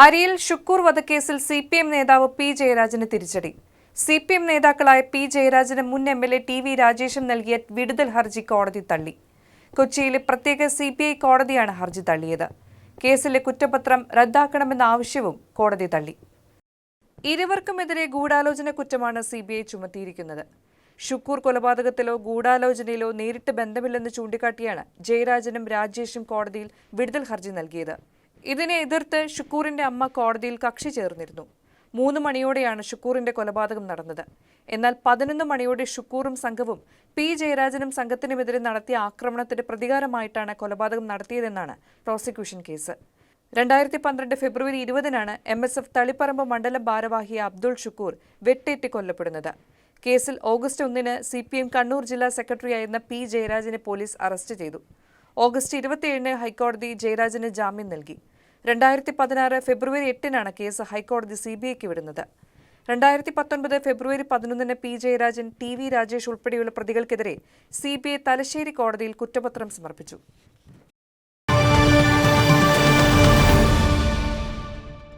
അരിയിൽ ഷുക്കൂർ വധക്കേസിൽ C P M നേതാവ് P ജയരാജന് തിരിച്ചടി. സി പി എം നേതാക്കളായ പി ജയരാജന് മുൻ M L A T V രാജേഷും നൽകിയ വിടുതൽ ഹർജി കോടതി തള്ളി. കൊച്ചിയിലെ പ്രത്യേക സി പി ഐ കോടതിയാണ് ഹർജി തള്ളിയത്. കേസിലെ കുറ്റപത്രം റദ്ദാക്കണമെന്ന ആവശ്യവും കോടതി തള്ളി. ഇരുവർക്കുമെതിരെ ഗൂഢാലോചന കുറ്റമാണ് സി ബി ഐ ചുമത്തിയിരിക്കുന്നത്. ഷുക്കൂർ കൊലപാതകത്തിലോ ഗൂഢാലോചനയിലോ നേരിട്ട് ബന്ധമില്ലെന്ന് ചൂണ്ടിക്കാട്ടിയാണ് ജയരാജനും രാജേഷും കോടതിയിൽ വിടുതൽ ഹർജി നൽകിയത്. ഇതിനെ എതിർത്ത് ഷുക്കൂറിന്റെ അമ്മ കോടതിയിൽ കക്ഷി ചേർന്നിരുന്നു. മൂന്ന് മണിയോടെയാണ് ഷുക്കൂറിന്റെ കൊലപാതകം നടന്നത്. എന്നാൽ പതിനൊന്ന് മണിയോടെ ഷുക്കൂറും സംഘവും പി. ജയരാജനും സംഘത്തിനുമെതിരെ നടത്തിയ ആക്രമണത്തിന്റെ പ്രതികാരമായിട്ടാണ് കൊലപാതകം നടത്തിയതെന്നാണ് പ്രോസിക്യൂഷൻ കേസ്. രണ്ടായിരത്തി പന്ത്രണ്ട് ഫെബ്രുവരി ഇരുപതിനാണ് എം എസ് എഫ് തളിപ്പറമ്പ് മണ്ഡലം ഭാരവാഹി അബ്ദുൾ ഷുക്കൂർ വെട്ടേറ്റ് കൊല്ലപ്പെടുന്നത്. കേസിൽ ഓഗസ്റ്റ് ഒന്നിന് സി പി എം കണ്ണൂർ ജില്ലാ സെക്രട്ടറിയായിരുന്ന പി. ജയരാജനെ പോലീസ് അറസ്റ്റ് ചെയ്തു. ഓഗസ്റ്റ് ഇരുപത്തിയേഴിന് ഹൈക്കോടതി ജയരാജന് ജാമ്യം നൽകി. രണ്ടായിരത്തി പതിനാറ് ഫെബ്രുവരി എട്ടിനാണ് കേസ് ഹൈക്കോടതി സി ബി ഐക്ക് വിടുന്നത്. രണ്ടായിരത്തി പത്തൊൻപത് ഫെബ്രുവരി പതിനൊന്നിന് P Jayarajan T V Rajesh ഉൾപ്പെടെയുള്ള പ്രതികൾക്കെതിരെ സി ബി ഐ തലശ്ശേരി കോടതിയിൽ കുറ്റപത്രം സമർപ്പിച്ചു.